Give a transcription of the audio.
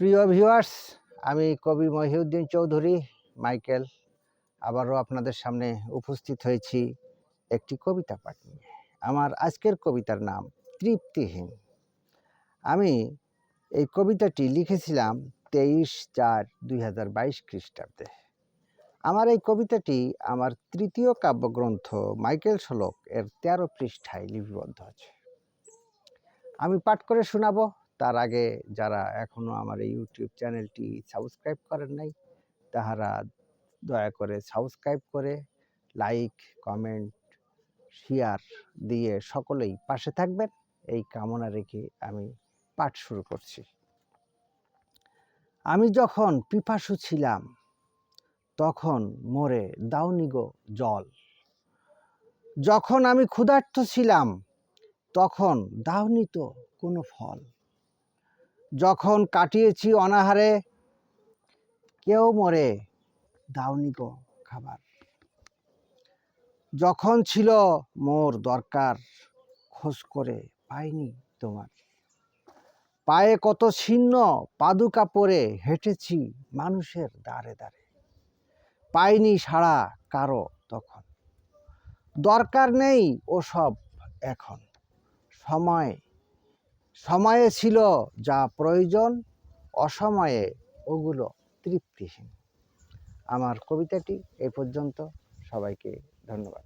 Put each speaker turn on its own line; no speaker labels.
প্রিয় ভিউয়ার্স আমি কবি মহিউদ্দিন চৌধুরী, মাইকেল। আবারও আপনাদের সামনে উপস্থিত হয়েছি একটি কবিতা পাঠ নিয়ে। আমার আজকের কবিতার নাম তৃপ্তিহীন। আমি এই কবিতাটি লিখেছিলাম তেইশ চার দুই হাজার বাইশ খ্রিস্টাব্দে। আমার এই কবিতাটি আমার তৃতীয় কাব্যগ্রন্থ মাইকেল শোলক এর তেরো পৃষ্ঠায় লিপিবদ্ধ আছে। আমি পাঠ করে শোনাবো। তার আগে যারা এখনও আমার এই ইউটিউব চ্যানেলটি সাবস্ক্রাইব করেন নাই, তাহারা দয়া করে সাবস্ক্রাইব করে লাইক কমেন্ট শেয়ার দিয়ে সকলেই পাশে থাকবেন। এই কামনা রেখে আমি পাঠ শুরু করছি। আমি যখন পিপাসু ছিলাম, তখন মোরে দাওনি গো জল। যখন আমি ক্ষুধার্ত ছিলাম, তখন দাওনি তো কোনো ফল। যখন কাটিয়েছি অনাহারে, কেউ মরে দাওনি গো খাবার। যখন ছিল মোর দরকার, খোঁজ করে পাইনি তোমার। পায়ে কত ছিন্ন পাদুকা পরে হেঁটেছি মানুষের দ্বারে দ্বারে। পাইনি সাড়া কারও তখন। দরকার নেই ওসব এখন। সময় সময়ে ছিল যা প্রয়োজন অসময়ে ওগুলো তৃপ্তিহীন আমার কবিতাটি এ পর্যন্ত। সবাইকে ধন্যবাদ।